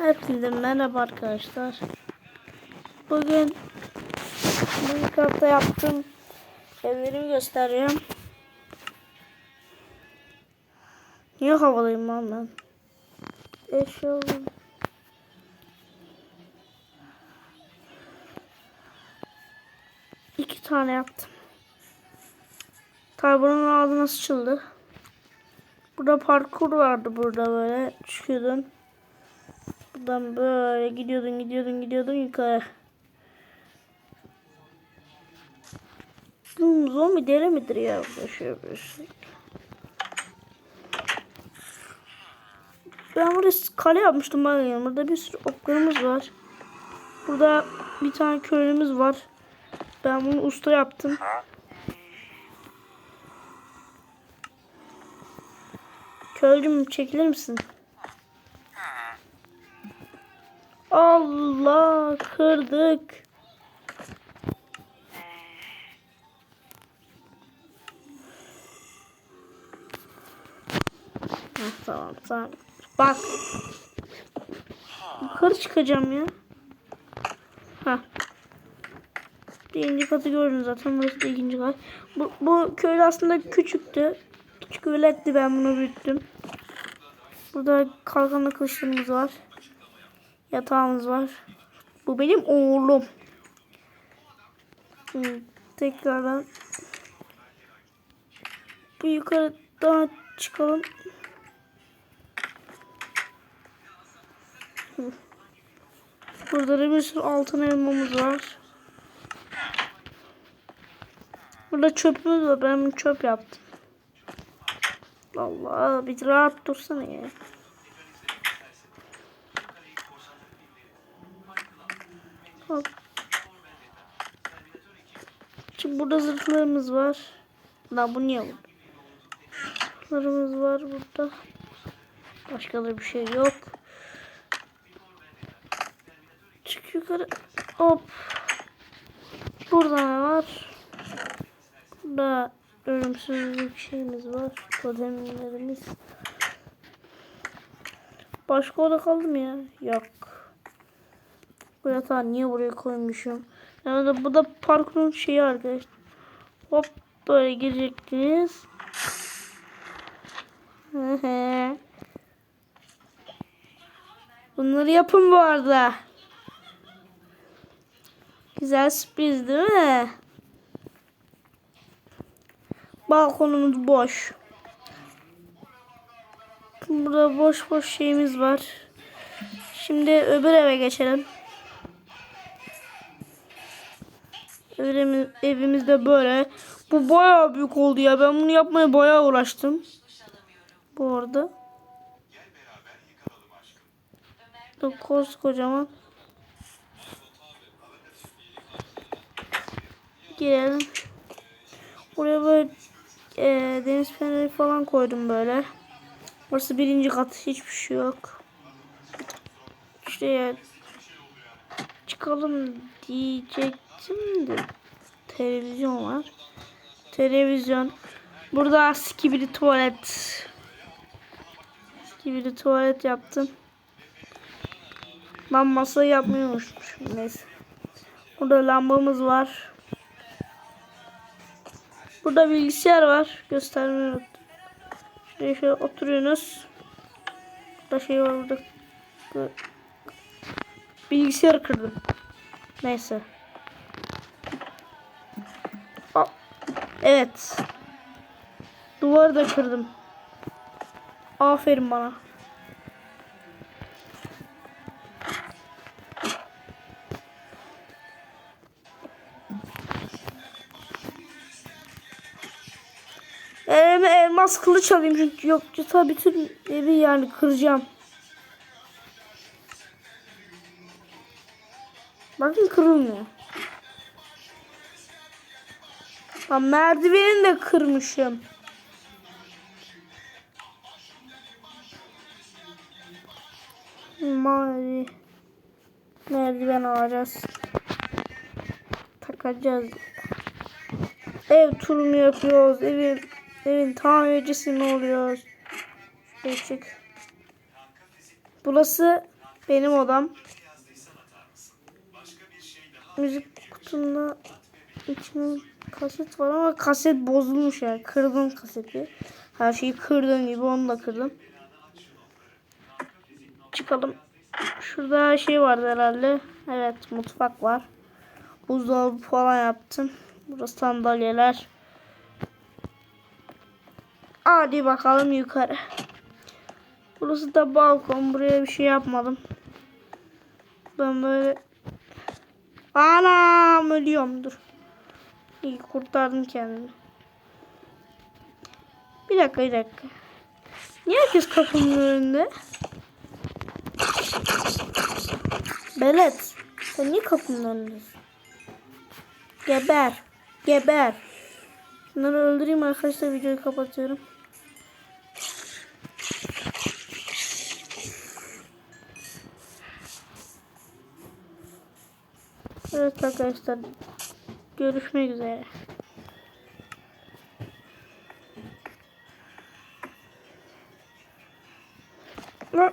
Hepinize merhaba arkadaşlar. Bugün Minecraft'ta yaptığım evlerimi göstereceğim. Niye havalıyım lan ben? Eşya alayım. İki tane yaptım. Tabi bunun ağzı nasıl açıldı? Burada parkur vardı burada böyle çıkıyordun. Buradan böyle gidiyordun gidiyordun gidiyordun yukarı. Zombi deli midir ya? Burada şey. Ben burada kale yapmıştım bakın. Burada bir sürü oklarımız var. Burada bir tane köylümüz var. Ben bunu usta yaptım. Köylüm çekilir misin? Allah kırdık. Tamam tamam. Bak. Yukarı çıkacağım ya. Ha. Birinci katı gördün zaten. Burası da ikinci kat. Bu, bu köy aslında küçüktü. Küçük veletti ben bunu büyüttüm. Burada kalkanlı kılıçlarımız var. Yatağımız var. Bu benim oğlum. Tekrardan bir yukarı daha çıkalım. Burada da bir sürü altın elmamız var. Burada çöpümüz var. Ben çöp yaptım. Allah bir rahat dursana ya. Hop. Şimdi burada zırhlarımız var. Lan bu niye bu? Zırhlarımız var burada. Başka da bir şey yok. Çık yukarı. Hop. Burada ne var? Burada ölümsüzlük şeyimiz var. Totemlerimiz. Başka oda kaldı mı ya? Yok. Bu yatağı niye buraya koymuşum? Yani bu da parkurun şeyi arkadaşlar. Hop böyle girecektiniz. Bunları yapın bu arada. Güzel sürpriz değil mi? Balkonumuz boş. Burada boş boş şeyimiz var. Şimdi öbür eve geçelim. Evimiz, evimiz de böyle. Bu bayağı büyük oldu ya. Ben bunu yapmaya bayağı uğraştım. Bu arada. Bu kocaman. Girelim. Buraya böyle e, deniz feneri falan koydum böyle. Burası birinci kat. Hiçbir şey yok. İşte ya. Çıkalım diyecektim de. Televizyon var. Televizyon. Burada skibidi tuvalet. Skibidi tuvalet yaptım. Ben masayı yapmayı unutmuşum. Neyse. Burada lambamız var. Burada bilgisayar var. Göstermeyi unuttum. Şuraya şöyle oturuyorsunuz. Burada şey var burada. Bilgisayarı kırdım. Neyse. Evet. Duvarı da kırdım. Aferin bana. Elime elmas kılıç alayım çünkü yoksa bütün evi yani kıracağım. Bakın kırılmıyor. Ha, merdiveni de kırmışım. Mavi. Merdiven alacağız. Takacağız. Ev turu mu yapıyoruz? Evin, evin tamircisi mi oluyoruz? Çık. Burası Benim odam. Müzik kutumda içinde kaset var ama kaset bozulmuş yani. Kırdım kaseti. Her şeyi kırdığım gibi onu da kırdım. Çıkalım. Şurada şey vardı herhalde. Evet mutfak var. Buzdolabı falan yaptım. Burası sandalyeler. Hadi bakalım yukarı. Burası da balkon. Buraya bir şey yapmadım. Ben böyle... Anam ölüyorum dur. İyi kurtardım kendimi. Bir dakika bir dakika. Niye herkes kapının önünde? Belet. Sen niye kapının önündesin? Geber. Geber. Bunları öldüreyim arkadaşlar videoyu kapatıyorum. Evet arkadaşlar. Görüşmek üzere. Lan